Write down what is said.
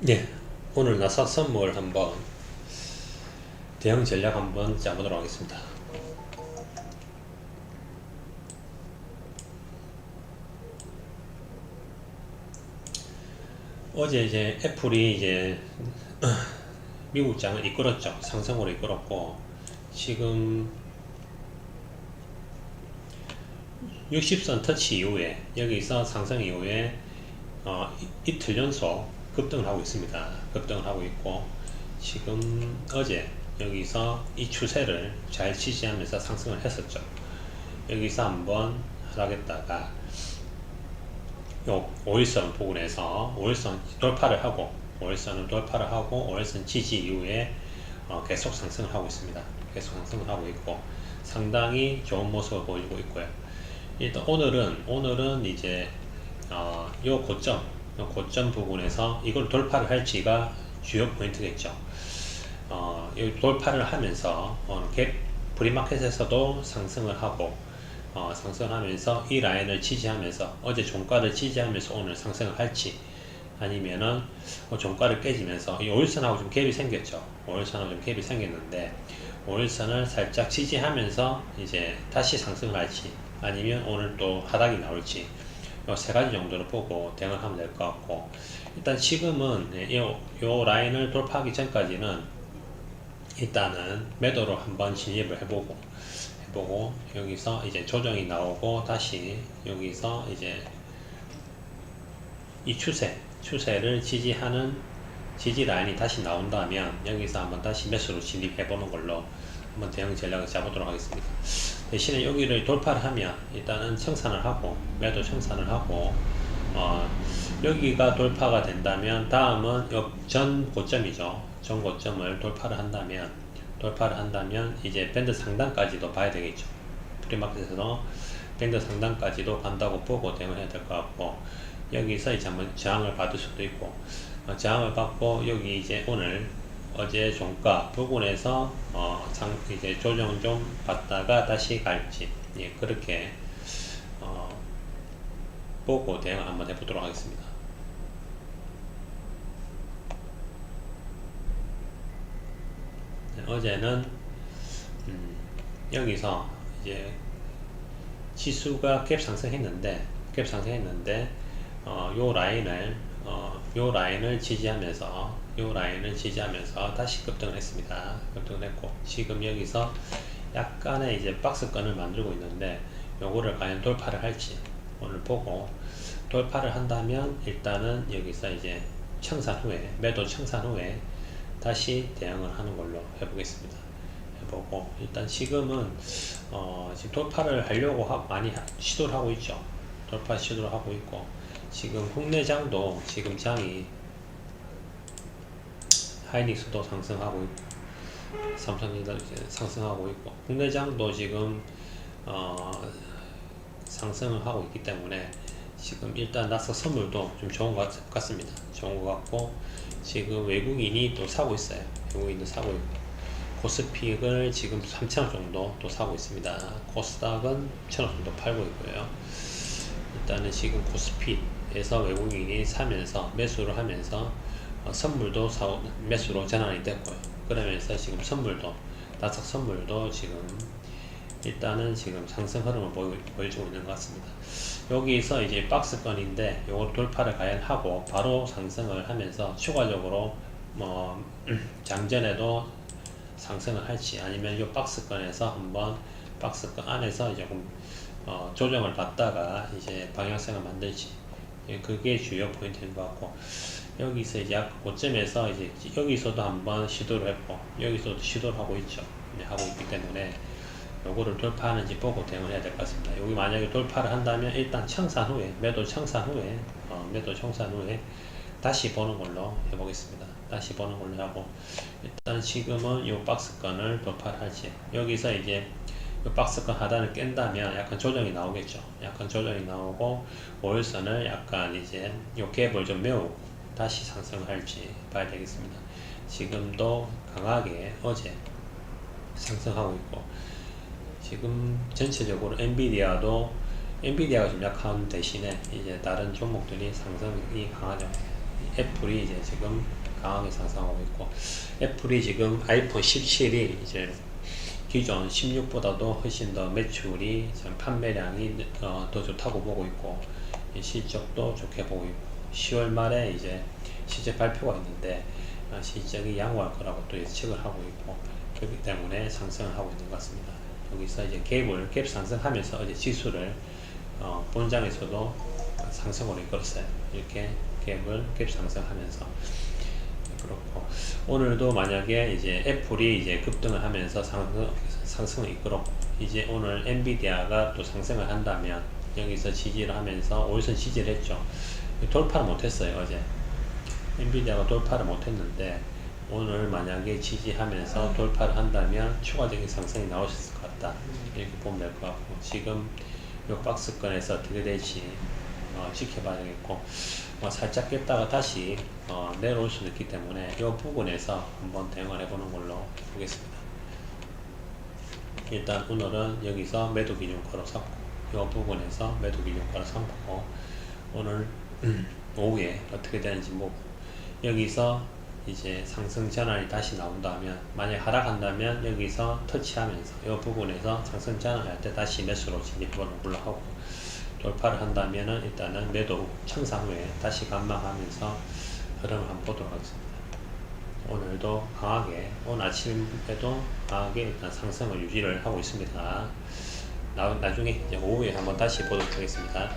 네, 오늘 나사 선물 한번 대응 전략 한번 짜보도록 하겠습니다. 어제 이제 애플이 이제 미국장을 이끌었죠. 상승으로 이끌었고 지금 60선 터치 이후에 여기서 상승 이후에 어, 이- 이틀 연속 급등을 하고 있습니다. 급등을 하고 있고 지금 어제 여기서 이 추세를 잘 지지하면서 상승을 했었죠. 여기서 한번 하락했다가 요 5일선 부근에서 5일선 돌파를 하고 5일선을 돌파를 하고 5일선 지지 이후에 어, 계속 상승을 하고 있습니다. 계속 상승을 하고 있고 상당히 좋은 모습을 보이고 있고요. 일단 오늘은 오늘은 이제 어, 요 고점 요 고점 부분에서 이걸 돌파를 할지가 주요 포인트겠죠. 어, 이 돌파를 하면서 어, 갭 프리마켓에서도 상승을 하고 어, 상승을 하면서 이 라인을 지지하면서 어제 종가를 지지하면서 오늘 상승을 할지 아니면은 어, 종가를 깨지면서 이 5일선하고 좀 갭이 생겼죠. 5일선하고 좀 갭이 생겼는데 5일선을 살짝 지지하면서 이제 다시 상승을 할지 아니면 오늘 또 하락이 나올지 요 세 가지 정도로 보고 대응을 하면 될 것 같고 일단 지금은 이, 요 라인을 돌파하기 전까지는 일단은 매도로 한번 진입을 해보고 해보고 여기서 이제 조정이 나오고 다시 여기서 이제 이 추세 추세를 지지하는 지지 라인이 다시 나온다면 여기서 한번 다시 매수로 진입해 보는 걸로 한번 대응 전략을 잡아보도록 하겠습니다. 대신에 여기를 돌파를 하면 일단은 청산을 하고 매도 청산을 하고 어, 여기가 돌파가 된다면 다음은 요전 고점이죠. 전 고점을 돌파를 한다면 돌파를 한다면 이제 밴드 상단까지도 봐야 되겠죠. 프리마켓에서 밴드 상단까지도 간다고 보고 대응해야 될 것 같고 여기서 이제 한번 저항을 받을 수도 있고 어, 저항을 받고 여기 이제 오늘 어제 종가 부분에서 어, 상, 이제 조정 좀 받다가 다시 갈지 예, 그렇게 어, 보고 대응 한번 해보도록 하겠습니다. 네, 어제는 음, 여기서 이제 지수가 갭 상승했는데 갭 상승했는데 어, 요 라인을 어, 요 라인을 지지하면서 요 라인을 지지하면서 다시 급등을 했습니다. 급등을 했고 지금 여기서 약간의 이제 박스권을 만들고 있는데 요거를 과연 돌파를 할지 오늘 보고 돌파를 한다면 일단은 여기서 이제 청산 후에 매도 청산 후에 다시 대응을 하는 걸로 해보겠습니다. 해보고 일단 지금은 어, 지금 돌파를 하려고 하, 많이 하- 시도를 하고 있죠. 돌파 시도를 하고 있고 지금 국내장도 지금 장이 하이닉스도 상승하고 있고 삼성전자 이제 상승하고 있고 국내장도 지금 어, 상승을 하고 있기 때문에 지금 일단 나스 선물도 좀 좋은 것 같- 같습니다. 좋은 것 같고 지금 외국인이 또 사고 있어요. 외국인도 사고 있고 코스픽을 지금 3,000원 정도 또 사고 있습니다. 코스닥은 1,000원 정도 팔고 있고요. 일단은 지금 코스피에서 외국인이 사면서 매수를 하면서 어, 선물도 사 매수로 전환이 됐고요. 그러면서 지금 선물도 다섯 선물도 지금 일단은 지금 상승 흐름을 보이, 보여주고 있는 것 같습니다. 여기서 이제 박스권인데 요걸 돌파를 과연 하고 바로 상승을 하면서 추가적으로 뭐 장전에도 상승을 할지 아니면 요 박스권에서 한번 박스권 안에서 조금 어, 조정을 받다가 이제 방향성을 만들지 예, 그게 주요 포인트인 것 같고 여기서 이제 아까 고점에서 이제 여기서도 한번 시도를 했고 여기서도 시도를 하고 있죠. 네, 하고 있기 때문에 요거를 돌파하는지 보고 대응을 해야 될 것 같습니다. 여기 만약에 돌파를 한다면 일단 청산 후에 매도 청산 후에 어, 매도 청산 후에 다시 보는 걸로 해보겠습니다. 다시 보는 걸로 하고 일단 지금은 요 박스권을 돌파를 할지. 여기서 이제 요 박스권 하단을 깬다면 약간 조정이 나오겠죠. 약간 조정이 나오고 5일선을 약간 이제 요 갭을 좀 메우고 다시 상승을 할지 봐야 되겠습니다. 지금도 강하게 어제 상승하고 있고 지금 전체적으로 엔비디아도 엔비디아가 좀 약한 대신에 이제 다른 종목들이 상승이 강하죠. 애플이 이제 지금 강하게 상승하고 있고 애플이 지금 아이폰 17이 이제 기존 16보다도 훨씬 더 매출이 판매량이 어, 더 좋다고 보고 있고 이 실적도 좋게 보고 있고 10월 말에 이제 실적 발표가 있는데 어, 실적이 양호할 거라고 또 예측을 하고 있고 그렇기 때문에 상승을 하고 있는 것 같습니다. 여기서 이제 갭을 갭 상승하면서 어제 지수를 어, 본장에서도 상승으로 이끌었어요. 이렇게 갭을 갭 상승하면서 그렇고 오늘도 만약에 이제 애플이 이제 급등을 하면서 상승, 상승을 이끌었고 이제 오늘 엔비디아가 또 상승을 한다면 여기서 지지를 하면서 5일선 지지를 했죠. 돌파를 못했어요 어제. 엔비디아가 돌파를 못했는데 오늘 만약에 지지하면서 돌파를 한다면 추가적인 상승이 있을 것 같다 이렇게 보면 될 것 같고 지금 이 박스권에서 어떻게 될지 어, 지켜봐야 되겠고 어, 살짝 깼다가 다시 어, 내려올 수도 있기 때문에 이 부분에서 한번 대응을 해보는 걸로 보겠습니다. 일단 오늘은 여기서 매도 기준가로 샀고 이 부분에서 매도 기준가로 삼고 오늘 오후에 어떻게 되는지 보고 여기서 이제 상승 전환이 다시 나온다면 만약 하락한다면 여기서 터치하면서 이 부분에서 상승 전환할 때 다시 매수로 진입해보는 걸로 하고 돌파를 한다면은 일단은 매도 후, 청산 후에 다시 감망하면서 흐름을 한번 보도록 하겠습니다. 오늘도 강하게 오늘 아침에도 강하게 일단 상승을 유지를 하고 있습니다. 나, 나중에 오후에 한번 다시 보도록 하겠습니다.